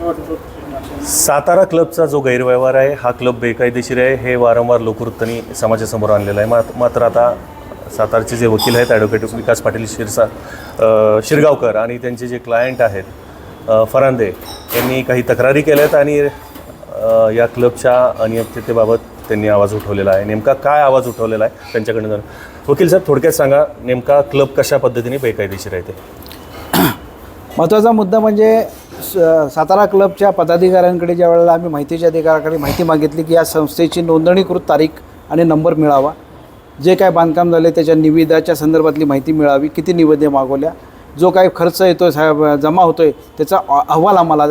सातारा क्लबचा जो गैरव्यवहार आहे हा क्लब बेकायदेशीर आहे हे वारंवार लोकवृत्तांनी समाजासमोर आणलेलं आहे. मात मात्र आता सातारचे जे वकील आहेत ॲडव्होकेट विकास पाटील शिरसा शिरगावकर आणि त्यांचे जे क्लायंट आहेत फरांदे यांनी काही तक्रारी केल्या आहेत आणि या क्लबच्या अनियमिततेबाबत त्यांनी आवाज उठवलेला आहे. नेमका काय आवाज उठवलेला आहे त्यांच्याकडनं वकील साहेब थोडक्यात सांगा नेमका क्लब कशा पद्धतीने बेकायदेशीर आहे ते? महत्त्वाचा मुद्दा म्हणजे स- सातारा क्लबच्या पदाधिकाऱ्यांकडे ज्या वेळेला आम्ही माहितीच्या अधिकाऱ्याकडे माहिती मागितली की या संस्थेची नोंदणीकृत तारीख आणि नंबर मिळावा. जे काय बांधकाम झाले त्याच्या निविदाच्या संदर्भातली माहिती मिळावी किती निविदे मागवल्या जो काही खर्च येतो साहेब जमा होतो आहे त्याचा अहवाल आम्हाला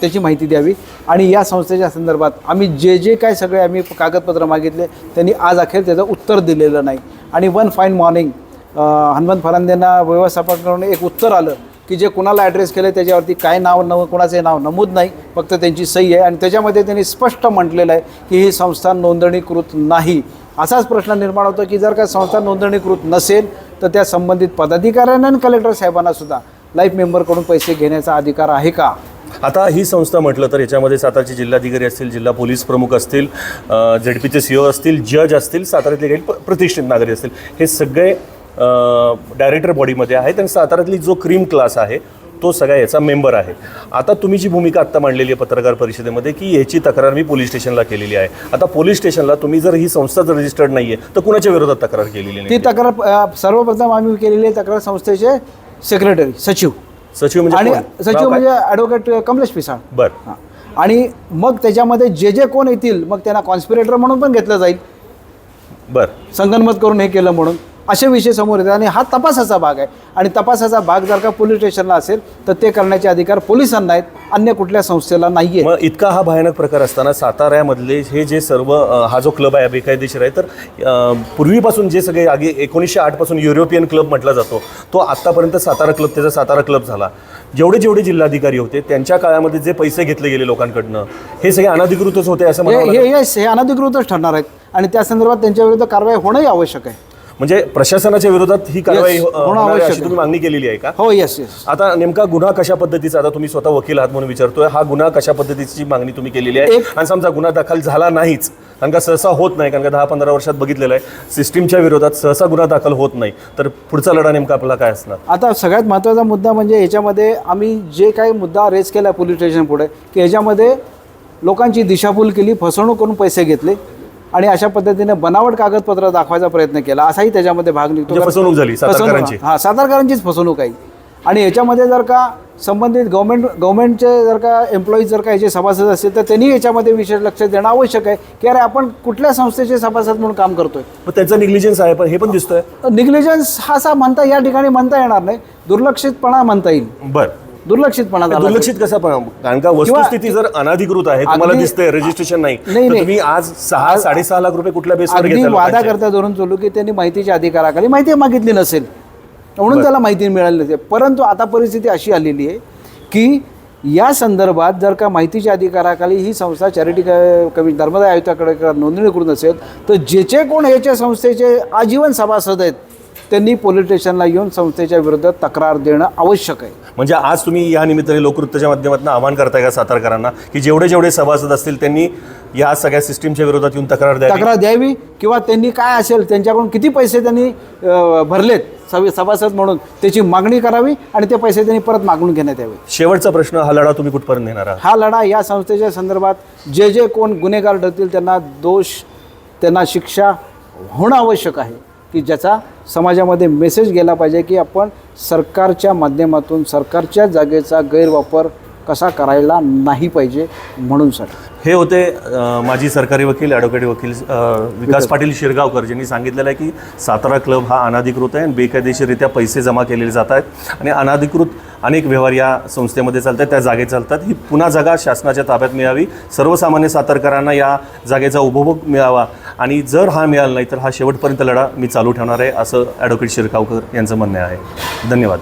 त्याची माहिती द्यावी. आणि या संस्थेच्या संदर्भात आम्ही जे जे काय सगळे आम्ही कागदपत्र मागितले त्यांनी आज अखेर त्याचं उत्तर दिलेलं नाही. आणि वन फाईन मॉर्निंग हनुमंत फरांदेंना व्यवस्थापनाकडून एक उत्तर आलं. की जे कुणाला ॲड्रेस केलं त्याच्यावरती काय नाव न कुणाचे नाव नमूद नाही फक्त त्यांची सही आहे. आणि त्याच्यामध्ये त्यांनी स्पष्ट म्हटलेलं आहे की ही संस्था नोंदणीकृत नाही. असाच प्रश्न निर्माण होतो की जर का संस्था नोंदणीकृत नसेल तर त्या संबंधित पदाधिकाऱ्यांना आणि कलेक्टर साहेबांना सुद्धा लाईफ मेंबरकडून पैसे घेण्याचा अधिकार आहे का? आता ही संस्था म्हटलं तर याच्यामध्ये सातारचे जिल्हाधिकारी असतील जिल्हा पोलीस प्रमुख असतील जेडपीचे सीओ असतील जज असतील साताऱ्यातले काही प्रतिष्ठित नागरिक असतील हे सगळे डायरेक्टर बॉडीमध्ये आहेत आणि साताऱ्यातली जो क्रीम क्लास आहे तो सगळ्या याचा मेंबर आहे. आता तुम्ही जी भूमिका आत्ता मांडलेली आहे पत्रकार परिषदेमध्ये की याची तक्रार मी पोलीस स्टेशनला केलेली आहे. आता पोलीस स्टेशनला तुम्ही जर ही संस्था जर रजिस्टर्ड नाही आहे तर कुणाच्या विरोधात तक्रार केलेली ती तक्रार सर्वप्रथम आम्ही केलेली आहे तक्रार संस्थेचे सेक्रेटरी सचिव. सचिव म्हणजे आणि? सचिव? म्हणजे ॲडव्होकेट कमलेश पिसाळ. बरं. हां. आणि मग त्याच्यामध्ये जे जे कोण येतील मग त्यांना कॉन्स्पिरेटर म्हणून पण घेतलं जाईल. बरं. संगनमत करून हे केलं म्हणून. असे विषय समोर येतात आणि हा तपासाचा भाग आहे. आणि तपासाचा भाग जर का पोलीस स्टेशनला असेल तर ते करण्याचे अधिकार पोलिसांना आहेत. अन्य कुठल्या संस्थेला नाही मग इतका हा भयानक प्रकार असताना साताऱ्यामधले हे जे सर्व हा जो क्लब आहे बेकायदेशीर आहे तर पूर्वीपासून जे सगळे आगे एकोणीसशे आठपासून युरोपियन क्लब म्हटला जातो तो आत्तापर्यंत सातारा क्लब त्याचा सातारा क्लब झाला. जेवढे जेवढे जिल्हाधिकारी होते त्यांच्या काळामध्ये जे पैसे घेतले गेले लोकांकडनं हे सगळे अनधिकृतच होते असं हे अनधिकृतच ठरणार आहेत. आणि त्या संदर्भात त्यांच्या विरुद्ध कारवाई होणंही आवश्यक आहे. म्हणजे प्रशासनाच्या विरोधात ही कारवाई Yes, अ, होणं होणार आहे आवश्यक अशी आहे. तुम्ही मागणी केलेली आहे का? हो येस येस आता नेमका गुन्हा कशा पद्धतीचा आता तुम्ही स्वतः वकील आहात म्हणून विचारतोय हा गुन्हा कशा पद्धतीची मागणी तुम्ही केलेली आहे? एक- आणि समजा गुन्हा दाखल झाला नाहीच कारण का सहसा होत नाही कारण का दहा पंधरा वर्षात बघितलेलं आहे सिस्टीमच्या विरोधात सहसा गुन्हा दाखल होत नाही. तर पुढचा लढा नेमका आपला काय असणार? आता सगळ्यात महत्त्वाचा मुद्दा म्हणजे ह्याच्यामध्ये आम्ही जे काही मुद्दा रेज केला पोलीस स्टेशन पुढे की ह्याच्यामध्ये लोकांची दिशाभूल केली फसवणूक करून पैसे घेतले. आणि अशा पद्धतीने बनावट कागदपत्र दाखवायचा प्रयत्न केला. असाही त्याच्यामध्ये भाग निघतो. म्हणजे फसवणूक झाली. फसवणूक- हा सातारकरांचीच फसवणूक आहे. आणि याच्यामध्ये जर का संबंधित गव्हर्नमेंट गव्हर्नमेंटचे जर का एम्प्लॉईज जर का याचे सभासद असतील तर त्यांनी याच्यामध्ये विशेष लक्ष देणं आवश्यक आहे. की अरे आपण कुठल्या संस्थेचे सभासद म्हणून काम करतोय? त्यांचा निग्लिजन्स आहे पण हे पण दिसतंय. निग्लिजन्स हा असा म्हणता या ठिकाणी म्हणता येणार नाही. दुर्लक्षितपणा म्हणता येईल. बर. दुर्लक्षितपणा झाला दुर्लक्षित कसं पण कारण का वस्तुस्थिती जर अनाधिकृत आहे तुम्हाला दिसतंय रजिस्ट्रेशन नाही नाही, तर नाही. तुम्ही आज सहा साडेसहा लाख रुपये कुठल्या बेसवर अगदी वादा लोकांचे? करता धरून चालू की त्यांनी माहितीच्या अधिकाराखाली माहिती मागितली नसेल म्हणून त्याला माहिती मिळाली नसेल परंतु आता परिस्थिती अशी आलेली आहे की या संदर्भात जर का माहितीच्या अधिकाराखाली ही संस्था चॅरिटी कमी धर्मदाय आयुक्ताकडे नोंदणीकृत नसेल तर जेचे कोण याच्या संस्थेचे आजीवन सभासद आहेत त्यांनी पोलीस स्टेशनला येऊन संस्थेच्या विरुद्ध तक्रार देणं आवश्यक आहे. म्हणजे आज तुम्ही या निमित्ताने लोकवृत्ताच्या माध्यमातून आवाहन करताय का सातारकरांना? की जेवढे जेवढे सभासद असतील त्यांनी या सगळ्या सिस्टीमच्या विरोधात येऊन तक्रार द्यावी? तक्रार द्यावी किंवा त्यांनी काय असेल त्यांच्याकडून किती पैसे त्यांनी भरलेत सभे सभासद म्हणून त्याची मागणी करावी आणि ते पैसे त्यांनी परत मागून घेण्यात यावे. शेवटचा प्रश्न हा लढा तुम्ही कुठपर्यंत नेणार आहात? हा लढा या संस्थेच्या संदर्भात जे जे कोण गुन्हेगार ठरतील त्यांना दोष त्यांना शिक्षा होणं आवश्यक आहे. की ज्याचा समाजामध्ये मेसेज गेला पाहिजे की आपण सरकारच्या माध्यमातून सरकारच्या जागेचा गैरवापर कसा करायला नाही पाहिजे म्हणून सर. हे होते माजी सरकारी वकील ॲडव्होकेट वकील विकास पाटील शिरगावकर ज्यांनी सांगितलेलं आहे की सातारा क्लब हा अनाधिकृत आहे आणि बेकायदेशीररित्या पैसे जमा केलेले जात आहेत आणि अनाधिकृत अनेक व्यवहार या संस्थेमध्ये चालत आहेत त्या जागेत चालतात. ही पुन्हा जागा शासनाच्या ताब्यात मिळावी. सर्वसामान्य सातारकरांना या जागेचा उपभोग मिळावा. आणि जर हा मिळाला नाही तर हा शेवटपर्यंत लढा मी चालू ठेवणार आहे असं ॲडव्होकेट शिरकावकर यांचं म्हणणं आहे. धन्यवाद.